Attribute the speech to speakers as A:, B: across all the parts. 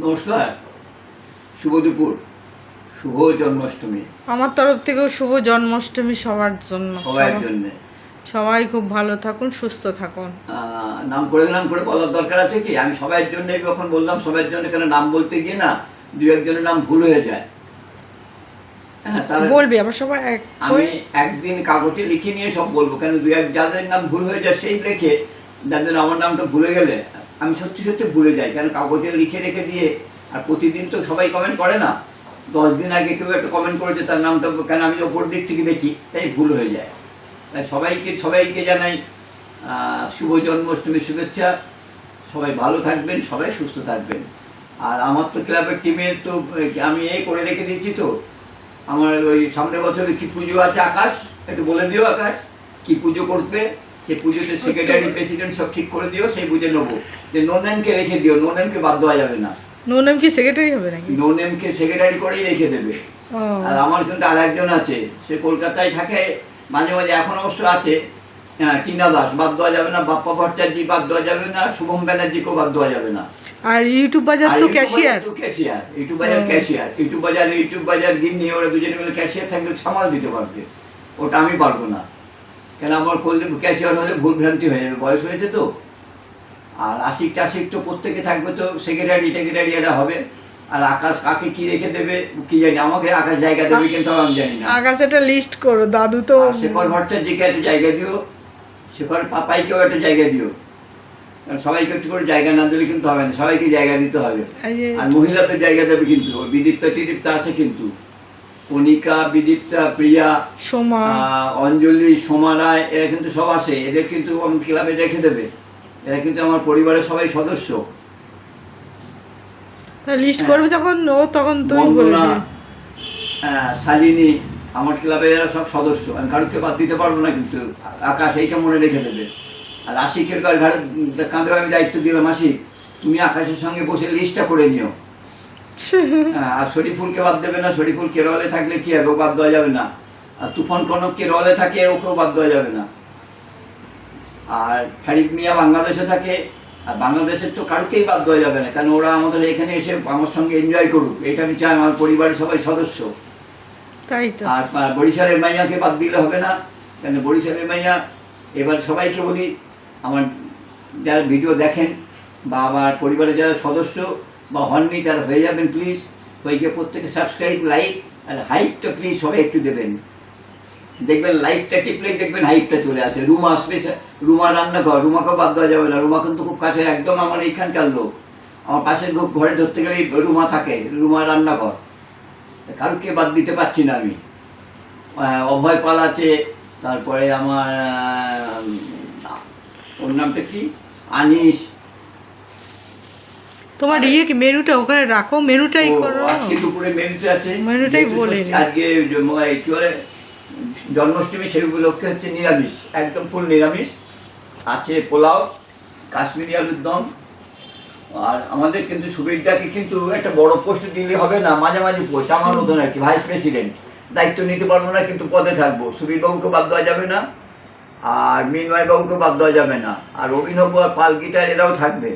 A: নমস্কার। শুভ দুপুর শুভ জন্মাষ্টমী।
B: আমার তরফ থেকেও শুভ জন্মাষ্টমী সবার জন্য।
A: সবার
B: সবাই-
A: জন্য।
B: সবাই খুব ভালো থাকুন সুস্থ থাকুন।
A: নাম করে নাম করে বলার দরকার আছে কি? আমি সবার জন্য যখন বললাম সবার জন্য কেন নাম বলতে গিয়ে না দু একজনের নাম ভুল হয়ে যায়। হ্যাঁ
B: বলবি আবার সবাই এক
A: আমি একদিন কাগজে লিখে নিয়ে সব বলব কেন দু এক যাদের নাম ভুল হয়ে যায় সেই লেখে যাদের আমার নামটা ভুলে গেলে আমি সত্যি সত্যি ভুলে যাই কেন কাগজে লিখে রেখে দিয়ে, আর প্রতিদিন তো সবাই কমেন্ট করে না। দশ দিন আগে কেউ একটা কমেন্ট করেছে, তার নামটা, কেন আমি ওপর দিক থেকে দেখি, তাই ভুল হয়ে যায়। তাই সবাইকে সবাইকে জানাই শুভ জন্মাষ্টমীর শুভেচ্ছা। সবাই ভালো থাকবেন, সবাই সুস্থ থাকবেন। আর আমার তো ক্লাবের টিমের তো আমি এই করে রেখে দিয়েছি তো। আমার ওই সামনের বছরে কি পুজো আছে আকাশ? একটু বলে দিও আকাশ, কি পুজো করবে? সেই পুজোতে সেক্রেটারি প্রেসিডেন্ট সব ঠিক করে দিও সেই বুঝে নেব। যে নো নেমকে রেখে দিও নো নেমকে বাদ দেওয়া যাবে না।
B: নুনাম কি সেক্রেটারি হবে নাকি?
A: নো নেমকে সেক্রেটারি করেই রেখে দেবে। আর আমার কিন্তু আর একজন আছে সে কলকাতায় থাকে মাঝে মাঝে এখন অবশ্য আছে হ্যাঁ টিনা দাস। বাদ দেওয়া যাবে না বাপ্পা ভট্টাচার্য বাদ দেওয়া যাবে না শুভম ব্যানার্জিকেও বাদ দেওয়া যাবে না।
B: আর ইউটিউব বাজার তো ক্যাশিয়ার
A: ক্যাশিয়ার ইউটিউব বাজার ক্যাশিয়ার ইউটিউব বাজার ইউটিউব বাজার গিন্নি ওরা দুজনে মিলে ক্যাশিয়ার থাকলে সামাল দিতে পারবে। ওটা আমি পারব না। কেন আমার করলে ক্যাশিয়ার হলে ভুল ভ্রান্তি হয়ে যাবে? বয়স হয়েছে তো। আর আশিক টাশিক তো প্রত্যেকে থাকবে তো সেক্রেটারি টেক্রেটারি এরা হবে। আর আকাশ কাকে কি রেখে দেবে কি জানি আমাকে আকাশ জায়গা দেবে কিন্তু আমি জানি না।
B: আকাশ একটা লিস্ট করো দাদু তো
A: শেখর ভট্টাচার্যকে একটা জায়গা দিও শেখর পাপাইকেও একটা জায়গা দিও। সবাইকে একটু করে জায়গা না দিলে কিন্তু হবে না সবাইকে জায়গা দিতে হবে। আর মহিলাদের জায়গা দেবে কিন্তু বিদীপ্তা টিদীপ্তা আছে কিন্তু। কণিকা বিদীপ্তা প্রিয়া
B: সোমা।
A: অঞ্জলি সোমা রায় এরা কিন্তু সব আসে। এদের কিন্তু আমার ক্লাবে রেখে দেবে। এরা কিন্তু আমার পরিবারের সবাই সদস্য।
B: লিস্ট করবে যখন ও তখন তুমি বলে
A: বন্দনা
B: দিও
A: আহ, শালিনী আমার ক্লাবে এরা সব সদস্য। আমি কারোকে বাদ দিতে পারব না কিন্তু আকাশ এইটা মনে রেখে দেবে। আর আশিকের ঘর কাঁধে আমি দায়িত্ব দিলাম আশিক। তুমি আকাশের সঙ্গে বসে লিস্টটা করে নিও। হ্যাঁ, আর শরীফুলকে বাদ দেবে না শরীফুল কেরলে থাকলে কি হবে? বাদ দেওয়া যাবে না। আর তুফান কনক কেরলে থাকে ওকেও বাদ দেওয়া যাবে না। আর ফারিক মিয়া বাংলাদেশে থাকে আর বাংলাদেশের তো কারোকেই বাদ দেওয়া যাবে না কারণ ওরা আমাদের এখানে এসে আমার সঙ্গে এনজয় করুক। এটা আমি চাই আমার পরিবারের সবাই সদস্য।
B: তাই তো।
A: আর আর বরিশালের মাইয়াকে বাদ দিলে হবে না কেন বরিশালের মাইয়া এবার সবাইকে বলি আমার যারা ভিডিও দেখেন বা আমার পরিবারের যারা সদস্য বা হননি তারা হয়ে যাবেন প্লিজ গিয়ে প্রত্যেকে সাবস্ক্রাইব লাইক আর হাইপটা প্লিজ সবাই একটু দেবেন। দেখবেন লাইকটা টিপলেই দেখবেন হাইপটা চলে আসে। রুমা আসবে রুমা রান্নাঘর রুমাকেও বাদ দেওয়া যাবে না। রুমা কিন্তু খুব কাছে একদম আমার এইখানকার লোক। আমার পাশের লোক ঘরে ধরতে গেলেই রুমা থাকে, রুমা রান্নাঘর। কারোকে বাদ দিতে পারছি না আমি? অভয় পাল আছে, তারপরে আমার ওর নামটা কি? আনিস
B: তোমার ইয়ে কি মেনুটা ওখানে রাখো মেনুটাই করো।
A: আজকে দুপুরে মেনুতে আছে।
B: মেনুটাই বলে
A: আজকে কি বলে জন্মাষ্টমী সেই উপলক্ষে হচ্ছে নিরামিষ একদম ফুল নিরামিষ। আছে পোলাও কাশ্মীরি আলুর দম। আর আমাদের কিন্তু সুবিরদাকে কিন্তু একটা বড় পোস্ট দিলে হবে না মাঝামাঝি পোস্ট আমার মতন আর কি ভাইস প্রেসিডেন্ট দায়িত্ব নিতে পারব না কিন্তু পদে থাকব। সুবীর বাবুকে বাদ দেওয়া যাবে না আর মিনময় বাবুকে বাদ দেওয়া যাবে না। আর অভিনব আর পাল গিটার এরাও থাকবে।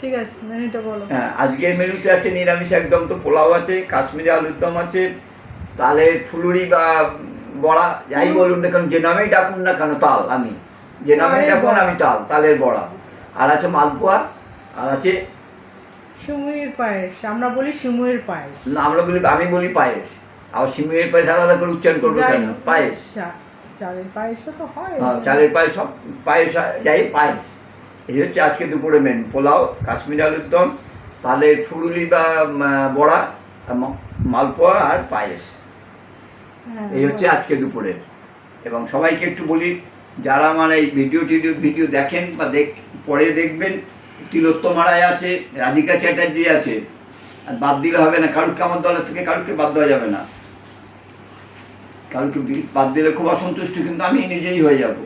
B: ঠিক আছে মেনুটা বলো।
A: হ্যাঁ আজকের মেনুতে আছে নিরামিষ একদম তো পোলাও আছে কাশ্মীরি আলুর দম আছে তালে ফুলুরি বা বড়া যাই বলুন না কেন যে নামেই ডাকুন না কেন তাল আমি। যে নামেই ডাকুন আমি তাল তালের বড়া। আর আছে মালপোয়া আর আছে
B: সিমুইয়ের পায়েস আমরা বলি সিমুইয়ের পায়েস।
A: না আমরা বলি আমি বলি পায়েস। আর সিমুয়ের পায়েস আলাদা করে উচ্চারণ করব কেন? পায়েস।
B: চা- চালের পায়েসও তো হয়
A: হ্যাঁ চালের পায়েস সব পায়েস যাই পায়েস। এই হচ্ছে আজকে দুপুরে মেন পোলাও কাশ্মীর আলুর দম তালের ফুরুলি বা বড়া মালপোয়া আর পায়েস।
B: হ্যাঁ,
A: এই হচ্ছে আজকে দুপুরে। এবং সবাইকে একটু বলি যারা আমার এই ভিডিও টিডিও ভিডিও দেখেন বা দেখ পরে দেখবেন তিলোত্তম রায় আছে রাধিকা চ্যাটার্জি আছে। আর বাদ দিলে হবে না কারুকে আমার দলের থেকে কারুকে বাদ দেওয়া যাবে না। বাদ দিলে খুব অসন্তুষ্ট কিন্তু আমি নিজেই হয়ে যাব।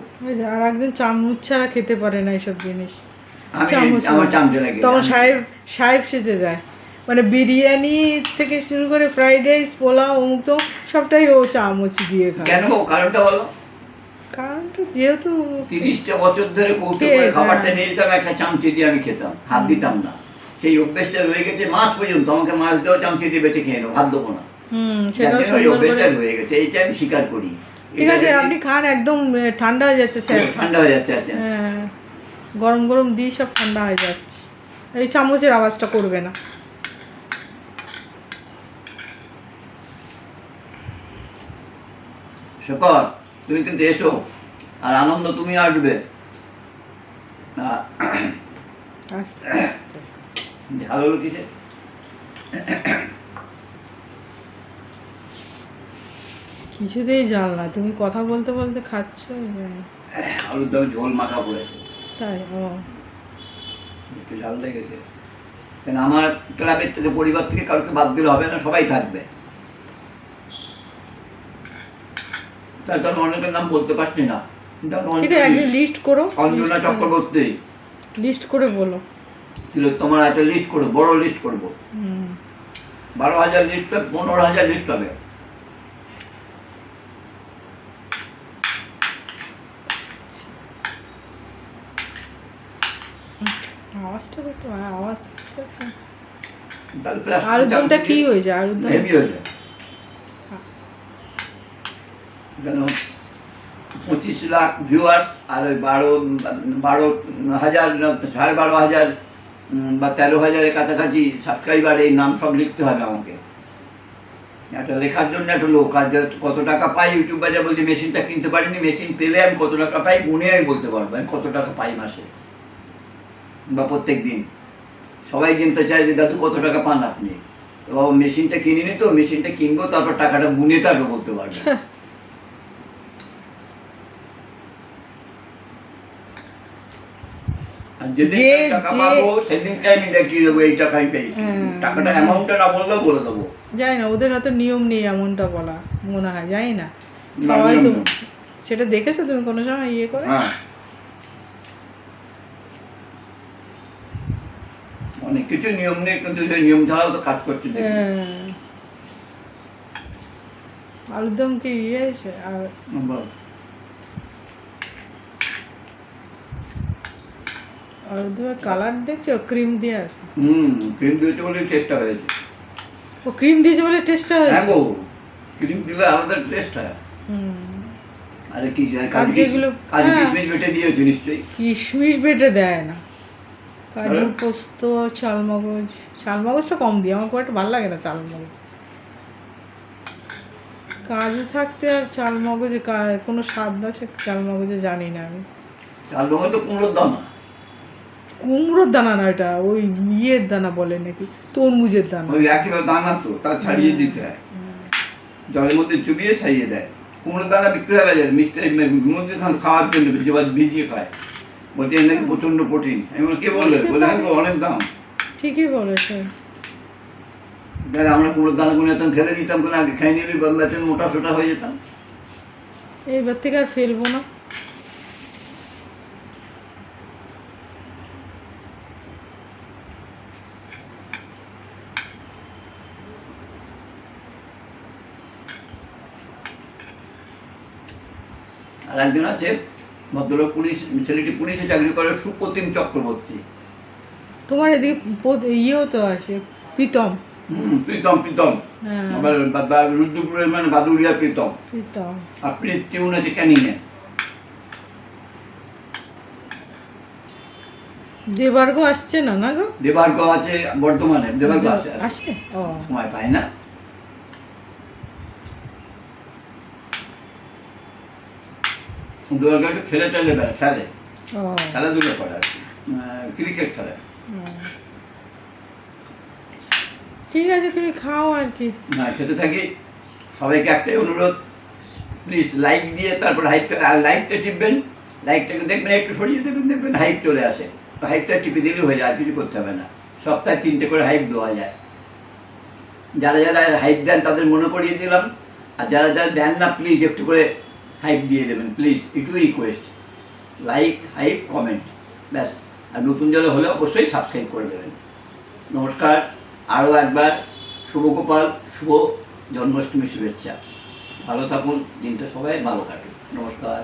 B: আর একজন চামচ ছাড়া খেতে পারে না এইসব জিনিস।
A: আমার চামচে লাগে
B: তখন সাহেব সাহেব সেজে যায়। মানে বিরিয়ানি থেকে শুরু করে ফ্রাইড রাইস পোলাও অমুক তো সবটাই ও চামচ দিয়ে খায়।
A: কেন? কারণটা বলো।
B: কারণ যেহেতু
A: তিরিশটা বছর ধরে কৌটো করে খাবারটা নিয়ে যেতাম একটা চামচে দিয়ে আমি খেতাম হাত দিতাম না। সেই অভ্যেসটা রয়ে গেছে মাছ পর্যন্ত আমাকে মাছ দেওয়া চামচি দিয়ে বেঁচে খেয়ে নেব ভাত দেবো না।
B: হুম সেটাও সুন্দর করে
A: রয়ে গেছে এইটা আমি স্বীকার করি।
B: ঠিক আছে আপনি খান একদম ঠান্ডা হয়ে যাচ্ছে স্যার।
A: ঠান্ডা হয়ে যাচ্ছে আচ্ছা।
B: হ্যাঁ গরম গরম দিয়ে সব ঠান্ডা হয়ে যাচ্ছে। এই চামচের আওয়াজটা করবে না।
A: শেখর তুমি কিন্তু এসো আর আনন্দ তুমি আসবে। ঝাল হলো কিসে?
B: কিছুতেই জান না। তুমি কথা বলতে বলতে খাচ্ছ।
A: আলুর দমে ঝোল মাখা পড়েছে
B: তাই ও।
A: একটু ঝাল লেগেছে। কেন আমার ক্লাবের থেকে পরিবার থেকে কাউকে বাদ দিলে হবে না সবাই থাকবে। তাই তো অনেকের নাম বলতে পারছি না।
B: লিস্ট করো
A: অঞ্জনা চক্রবর্তী।
B: লিস্ট করে বলো।
A: তোমার একটা লিস্ট করো বড় লিস্ট করব। বারো হাজার লিস্ট হবে পনেরো হাজার লিস্ট হবে।
B: আওয়াজটা করতে পারে আওয়াজ হচ্ছে। আলুর দমটা কি হয়েছে? আলুর দম
A: হেভি হয়েছে কেন? পঁচিশ লাখ ভিউয়ার্স আর ওই বারো বারো হাজার সাড়ে বারো হাজার বা তেরো হাজারের কাছাকাছি সাবস্ক্রাইবার এই নাম সব লিখতে হবে আমাকে। একটা লেখার জন্য একটা লোক আর কত টাকা পাই ইউটিউব বাজার বলছে মেশিনটা কিনতে পারিনি মেশিন পেলে আমি কত টাকা পাই? গুনে আমি বলতে পারব আমি কত টাকা পাই মাসে। বা প্রত্যেক দিন। সবাই কিনতে চায় যে দাদু কত টাকা পান আপনি? তো বাবা মেশিনটা কিনিনি তো মেশিনটা কিনবো তারপর টাকাটা গুনে তারপর বলতে পারব। যেদিন আমি টাকা পাবো সেদিনকে আমি দেখিয়ে দেবো এই পেয়েছি।
B: হ্যাঁ।
A: টাকাটা অ্যামাউন্টটা না বললেও বলে দেবো।
B: জানি না ওদের হয়তো নিয়ম নেই এমনটা বলা মনে হয় জানি না।
A: না,
B: সবাই তো সেটা দেখেছ তুমি কোনো সময় ইয়ে করে?
A: হ্যাঁ কিছু নিয়ম নেই কিন্তু সেই নিয়ম ছাড়াও তো কাজ করছে দেখি।
B: হ্যাঁ। কি ইয়ে আর
A: বল।
B: কালার দেখছ ক্রিম দিয়ে আছে
A: হুম ক্রিম দিয়েছে বলে চেষ্টা হয়েছে
B: ও ক্রিম দিয়েছে বলে টেস্টটা
A: হ্যাঁ
B: হয়েছে
A: গো ক্রিম দিলে আলাদা টেস্ট হয়
B: হুম
A: আরে কি কাজু
B: হ্যাঁ।
A: কিশমিশ বেটে দিয়েছ নিশ্চয়ই
B: কিশমিশ বেটে দেয় না কাজু
A: আরে?
B: পোস্ত চালমগজ। চালমগজটা কম দিই আমার খুব একটা ভালো লাগে না চালমগজ। কাজু থাকতে আর চালমগজে কোনো স্বাদ আছে? চালমগজে জানি না আমি।
A: তো কুমড়োর দানা।
B: কুমড়োর দানা না এটা ওই ইয়ের দানা বলে নাকি তরমুজের দানা।
A: ওই একেবারে দানা তো তা ছাড়িয়ে দিতে হয়। জলের মধ্যে চুবিয়ে ছাড়িয়ে দেয়। কুমড়োর দানা বিক্রি হয় বাজারে মিষ্টি মধ্যে খাওয়ার জন্য ভিজিয়ে খায়। বলছে এর নাকি প্রচণ্ড প্রোটিন আমি বলি কে বললে বলে হ্যাঁ অনেক দাম।
B: ঠিকই বলেছে।
A: দেখ আমরা কুমড়োর দানাগুলো এত ফেলে দিতাম কোনো আগে খাই নিলে বেতন মোটা ফোটা হয়ে যেতাম।
B: এইবার থেকে আর ফেলব না।
A: আর একজন আছে ভদ্রলোক পুলিশ ছেলেটি পুলিশে চাকরি করে সুপ্রতিম চক্রবর্তী।
B: তোমার এদিকে ইয়েও তো আছে প্রীতম।
A: প্রীতম প্রীতম।
B: হ্যাঁ।
A: আবার রুদ্রপুরের মানে বাদুড়িয়া প্রীতম।
B: প্রীতম।
A: আর প্রীত টিউন আছে ক্যানিংয়ে?
B: দেবার্গ আসছে না না গো?
A: দেবার্গ আছে বর্ধমানে দেবার্গ আছে আর
B: আসে
A: সময় পায় না। টেলে খেলে খেলাধুলো করে আর ক্রিকেট খেলে।
B: ঠিক আছে তুমি খাও আর কি।
A: না খেতে থাকি। সবাইকে একটাই অনুরোধ প্লিজ লাইক দিয়ে তারপর হাইপটা আর লাইকটা টিপবেন। লাইকটাকে দেখবেন একটু সরিয়ে দেবেন দেখবেন হাইপ চলে আসে। হাইপটা টিপে দিলে হয়ে যায় আর কিছু করতে হবে না। সপ্তাহে তিনটে করে হাইপ দেওয়া যায়। যারা যারা হাইপ দেন তাদের মনে করিয়ে দিলাম। আর যারা যারা দেন না প্লিজ একটু করে হাইপ দিয়ে দেবেন প্লিজ এটুকু রিকোয়েস্ট লাইক হাইপ কমেন্ট ব্যাস। আর নতুন জলে হলে অবশ্যই সাবস্ক্রাইব করে দেবেন। নমস্কার, আরও একবার শুভগোপাল, শুভ জন্মাষ্টমী শুভেচ্ছা। ভালো থাকুন, দিনটা সবাই ভালো কাটুন নমস্কার।